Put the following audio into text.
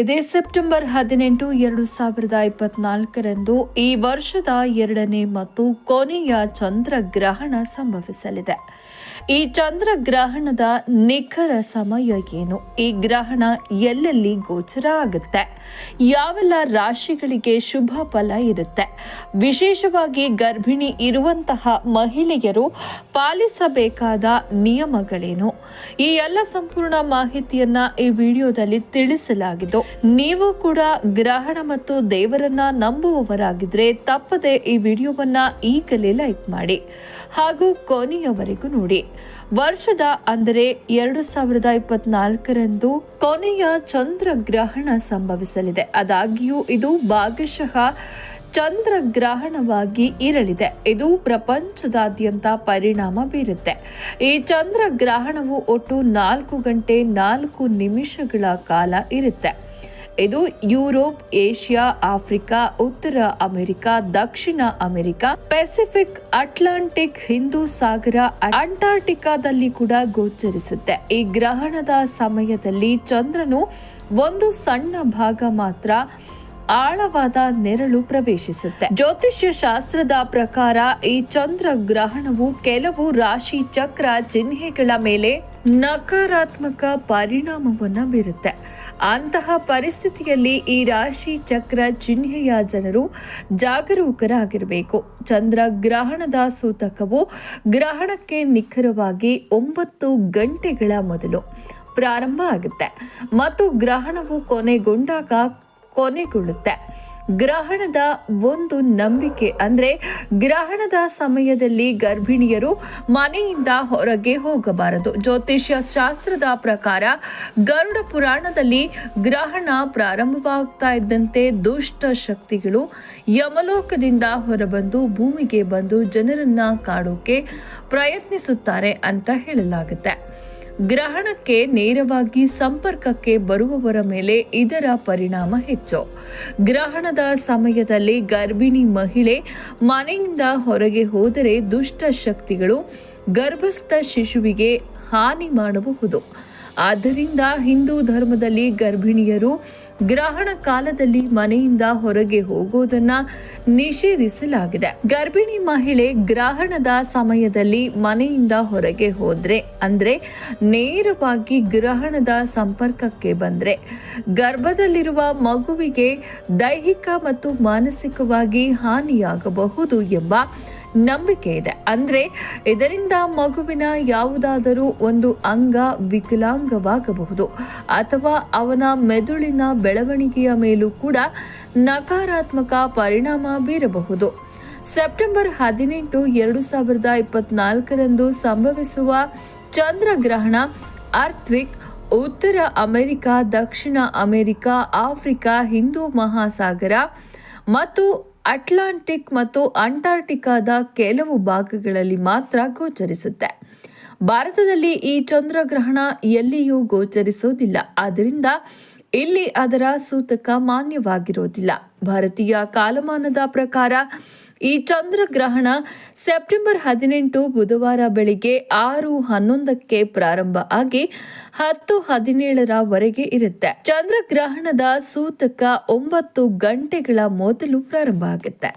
ಇದೇ ಸೆಪ್ಟೆಂಬರ್ ಹದಿನೆಂಟು, ಎರಡು ಸಾವಿರದ ಇಪ್ಪತ್ನಾಲ್ಕರಂದು ಈ ವರ್ಷದ ಎರಡನೇ ಮತ್ತು ಕೊನೆಯ ಚಂದ್ರಗ್ರಹಣ ಸಂಭವಿಸಲಿದೆ. ಈ ಚಂದ್ರಗ್ರಹಣದ ನಿಖರ ಸಮಯ ಏನು? ಈ ಗ್ರಹಣ ಎಲ್ಲೆಲ್ಲಿ ಗೋಚರ ಆಗುತ್ತೆ? ಯಾವೆಲ್ಲ ರಾಶಿಗಳಿಗೆ ಶುಭ ಫಲ ಇರುತ್ತೆ? ವಿಶೇಷವಾಗಿ ಗರ್ಭಿಣಿ ಇರುವಂತಹ ಮಹಿಳೆಯರು ಪಾಲಿಸಬೇಕಾದ ನಿಯಮಗಳೇನು? ಈ ಎಲ್ಲ ಸಂಪೂರ್ಣ ಮಾಹಿತಿಯನ್ನ ಈ ವಿಡಿಯೋದಲ್ಲಿ ತಿಳಿಸಲಾಗಿದ್ದು ನೀವು ಕೂಡ ಗ್ರಹಣ ಮತ್ತು ದೇವರನ್ನ ನಂಬುವವರಾಗಿದ್ರೆ ತಪ್ಪದೆ ಈ ವಿಡಿಯೋವನ್ನ ಈಗಲೇ ಲೈಕ್ ಮಾಡಿ ಹಾಗೂ ಕೊನೆಯವರೆಗೂ ನೋಡಿ. ವರ್ಷದ ಅಂದರೆ ಎರಡು ಸಾವಿರದ ಇಪ್ಪತ್ನಾಲ್ಕರಂದು ಕೊನೆಯ ಚಂದ್ರಗ್ರಹಣ ಸಂಭವಿಸಲಿದೆ. ಆದಾಗ್ಯೂ ಇದು ಭಾಗಶಃ ಚಂದ್ರಗ್ರಹಣವಾಗಿ ಇರಲಿದೆ. ಇದು ಪ್ರಪಂಚದಾದ್ಯಂತ ಪರಿಣಾಮ ಬೀರುತ್ತೆ. ಈ ಚಂದ್ರಗ್ರಹಣವು ಒಟ್ಟು ನಾಲ್ಕು ಗಂಟೆ ನಾಲ್ಕು ನಿಮಿಷಗಳ ಕಾಲ ಇರುತ್ತೆ. ಇದು ಯುರೋಪ್, ಏಷ್ಯಾ, ಆಫ್ರಿಕಾ, ಉತ್ತರ ಅಮೆರಿಕ, ದಕ್ಷಿಣ ಅಮೆರಿಕ, ಪೆಸಿಫಿಕ್, ಅಟ್ಲಾಂಟಿಕ್, ಹಿಂದೂ ಸಾಗರ, ಅಂಟಾರ್ಟಿಕಾದಲ್ಲಿ ಕೂಡ ಗೋಚರಿಸುತ್ತೆ. ಈ ಗ್ರಹಣದ ಸಮಯದಲ್ಲಿ ಚಂದ್ರನು ಒಂದು ಸಣ್ಣ ಭಾಗ ಮಾತ್ರ ಆಳವಾದ ನೆರಳು ಪ್ರವೇಶಿಸುತ್ತೆ. ಜ್ಯೋತಿಷ್ಯ ಶಾಸ್ತ್ರದ ಪ್ರಕಾರ ಈ ಚಂದ್ರ ಗ್ರಹಣವು ಕೆಲವು ರಾಶಿ ಚಕ್ರ ಚಿಹ್ನೆಗಳ ಮೇಲೆ ನಕಾರಾತ್ಮಕ ಪರಿಣಾಮವನ್ನು ಬೀರುತ್ತೆ. ಅಂತಹ ಪರಿಸ್ಥಿತಿಯಲ್ಲಿ ಈ ರಾಶಿ ಚಕ್ರ ಚಿಹ್ನೆಯ ಜನರು ಜಾಗರೂಕರಾಗಿರಬೇಕು. ಚಂದ್ರ ಗ್ರಹಣದ ಸೂತಕವು ಗ್ರಹಣಕ್ಕೆ ನಿಖರವಾಗಿ ಒಂಬತ್ತು ಗಂಟೆಗಳ ಮೊದಲು ಪ್ರಾರಂಭ ಆಗುತ್ತೆ. ಮತ್ತು ಗ್ರಹಣವು ಕೊನೆಗೊಂಡಾಗ ಕೊನೆಗೊಳ್ಳುತ್ತೆ. ಗ್ರಹಣದ ಒಂದು ನಂಬಿಕೆ ಅಂದ್ರೆ ಗ್ರಹಣದ ಸಮಯದಲ್ಲಿ ಗರ್ಭಿಣಿಯರು ಮನೆಯಿಂದ ಹೊರಗೆ ಹೋಗಬಾರದು. ಜ್ಯೋತಿಷ್ಯ ಶಾಸ್ತ್ರದ ಪ್ರಕಾರ ಗರುಡ ಪುರಾಣದಲ್ಲಿ ಗ್ರಹಣ ಪ್ರಾರಂಭವಾಗ್ತಾ ಇದ್ದಂತೆ ದುಷ್ಟ ಶಕ್ತಿಗಳು ಯಮಲೋಕದಿಂದ ಹೊರಬಂದು ಭೂಮಿಗೆ ಬಂದು ಜನರನ್ನ ಕಾಡೋಕೆ ಪ್ರಯತ್ನಿಸುತ್ತಾರೆ ಅಂತ ಹೇಳಲಾಗುತ್ತೆ. ಗ್ರಹಣಕ್ಕೆ ನೇರವಾಗಿ ಸಂಪರ್ಕಕ್ಕೆ ಬರುವವರ ಮೇಲೆ ಇದರ ಪರಿಣಾಮ ಹೆಚ್ಚು. ಗ್ರಹಣದ ಸಮಯದಲ್ಲಿ ಗರ್ಭಿಣಿ ಮಹಿಳೆ ಮನೆಯಿಂದ ಹೊರಗೆ ಹೋದರೆ ದುಷ್ಟ ಶಕ್ತಿಗಳು ಗರ್ಭಸ್ಥ ಶಿಶುವಿಗೆ ಹಾನಿ ಮಾಡಬಹುದು. ಆದ್ದರಿಂದ ಹಿಂದೂ ಧರ್ಮದಲ್ಲಿ ಗರ್ಭಿಣಿಯರು ಗ್ರಹಣ ಕಾಲದಲ್ಲಿ ಮನೆಯಿಂದ ಹೊರಗೆ ಹೋಗೋದನ್ನ ನಿಷೇಧಿಸಲಾಗಿದೆ. ಗರ್ಭಿಣಿ ಮಹಿಳೆ ಗ್ರಹಣದ ಸಮಯದಲ್ಲಿ ಮನೆಯಿಂದ ಹೊರಗೆ ಹೋದ್ರೆ, ಅಂದ್ರೆ ನೇರವಾಗಿ ಗ್ರಹಣದ ಸಂಪರ್ಕಕ್ಕೆ ಬಂದ್ರೆ, ಗರ್ಭದಲ್ಲಿರುವ ಮಗುವಿಗೆ ದೈಹಿಕ ಮತ್ತು ಮಾನಸಿಕವಾಗಿ ಹಾನಿಯಾಗಬಹುದು ಎಂಬ ನಂಬಿಕೆ ಇದೆ. ಅಂದರೆ ಇದರಿಂದ ಮಗುವಿನ ಯಾವುದಾದರೂ ಒಂದು ಅಂಗ ವಿಕಲಾಂಗವಾಗಬಹುದು. ಅಥವಾ ಅವನ ಮೆದುಳಿನ ಬೆಳವಣಿಗೆಯ ಮೇಲೂ ಕೂಡ ನಕಾರಾತ್ಮಕ ಪರಿಣಾಮ ಬೀರಬಹುದು. ಸೆಪ್ಟೆಂಬರ್ ಹದಿನೆಂಟು ಎರಡು ಸಾವಿರದ ಇಪ್ಪತ್ನಾಲ್ಕರಂದು ಸಂಭವಿಸುವ ಚಂದ್ರಗ್ರಹಣ, ಅರ್ಥ್ವಿಕ್, ಉತ್ತರ ಅಮೆರಿಕ, ದಕ್ಷಿಣ ಅಮೆರಿಕ, ಆಫ್ರಿಕಾ, ಹಿಂದೂ ಮಹಾಸಾಗರ ಮತ್ತು ಅಟ್ಲಾಂಟಿಕ್ ಮತ್ತು ಅಂಟಾರ್ಟಿಕಾದ ಕೆಲವು ಭಾಗಗಳಲ್ಲಿ ಮಾತ್ರ ಗೋಚರಿಸುತ್ತೆ. ಭಾರತದಲ್ಲಿ ಈ ಚಂದ್ರಗ್ರಹಣ ಎಲ್ಲಿಯೂ ಗೋಚರಿಸೋದಿಲ್ಲ ಆದ್ದರಿಂದ ಇಲ್ಲಿ ಅದರ ಸೂತಕ ಮಾನ್ಯವಾಗಿರೋದಿಲ್ಲ. ಭಾರತೀಯ ಕಾಲಮಾನದ ಪ್ರಕಾರ ಈ ಚಂದ್ರಗ್ರಹಣ ಸೆಪ್ಟೆಂಬರ್ ಹದಿನೆಂಟು ಬುಧವಾರ ಬೆಳಿಗ್ಗೆ ಆರು ಹನ್ನೊಂದಕ್ಕೆ ಪ್ರಾರಂಭ ಆಗಿ ಹತ್ತು ಹದಿನೇಳರವರೆಗೆ ಇರುತ್ತೆ. ಚಂದ್ರಗ್ರಹಣದ ಸೂತಕ ಒಂಬತ್ತು ಗಂಟೆಗಳ ಮೊದಲು ಪ್ರಾರಂಭ ಆಗುತ್ತೆ.